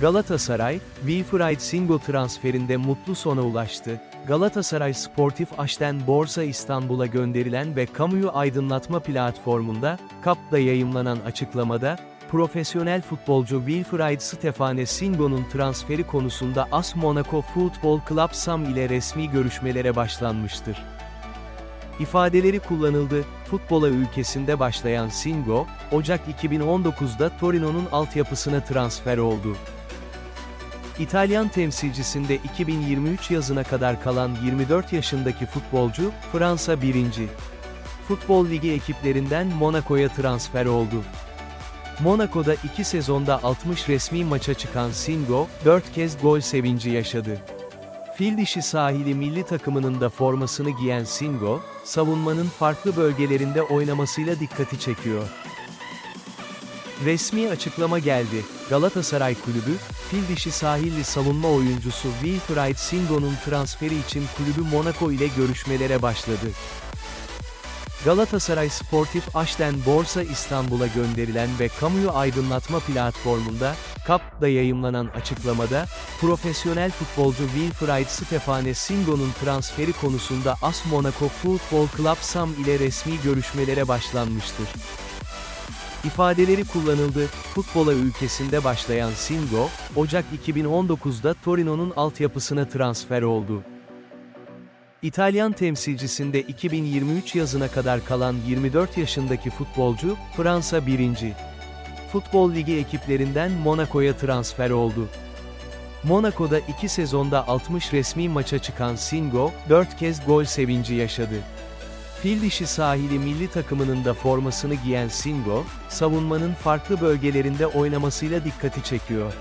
Galatasaray, Wilfried Singo transferinde mutlu sona ulaştı. Galatasaray Sportif Aşten Borsa İstanbul'a gönderilen ve kamuyu aydınlatma platformunda, KAP'da yayımlanan açıklamada, profesyonel futbolcu Wilfried Stefane Singo'nun transferi konusunda AS Monaco Football Club SAM ile resmi görüşmelere başlanmıştır. İfadeleri kullanıldı, futbola ülkesinde başlayan Singo, Ocak 2019'da Torino'nun altyapısına transfer oldu. İtalyan temsilcisinde 2023 yazına kadar kalan 24 yaşındaki futbolcu, Fransa 1. Futbol Ligi ekiplerinden Monaco'ya transfer oldu. Monaco'da 2 sezonda 60 resmi maça çıkan Singo, 4 kez gol sevinci yaşadı. Fil dişi sahili milli takımının da formasını giyen Singo, savunmanın farklı bölgelerinde oynamasıyla dikkati çekiyor. Resmi açıklama geldi. Galatasaray Kulübü, fil dişi sahilli savunma oyuncusu Wilfried Singo'nun transferi için kulübü Monaco ile görüşmelere başladı. Galatasaray Sportif Aşten Borsa İstanbul'a gönderilen ve kamuyu aydınlatma platformunda, KAP'da yayımlanan açıklamada, profesyonel futbolcu Wilfried Stefane Singo'nun transferi konusunda AS Monaco Football Club SAM ile resmi görüşmelere başlanmıştır. İfadeleri kullanıldı, futbola ülkesinde başlayan Singo, Ocak 2019'da Torino'nun altyapısına transfer oldu. İtalyan temsilcisinde 2023 yazına kadar kalan 24 yaşındaki futbolcu, Fransa 1. Futbol Ligi ekiplerinden Monaco'ya transfer oldu. Monaco'da 2 sezonda 60 resmi maça çıkan Singo, 4 kez gol sevinci yaşadı. Fil dişi sahili milli takımının da formasını giyen Singo, savunmanın farklı bölgelerinde oynamasıyla dikkati çekiyor.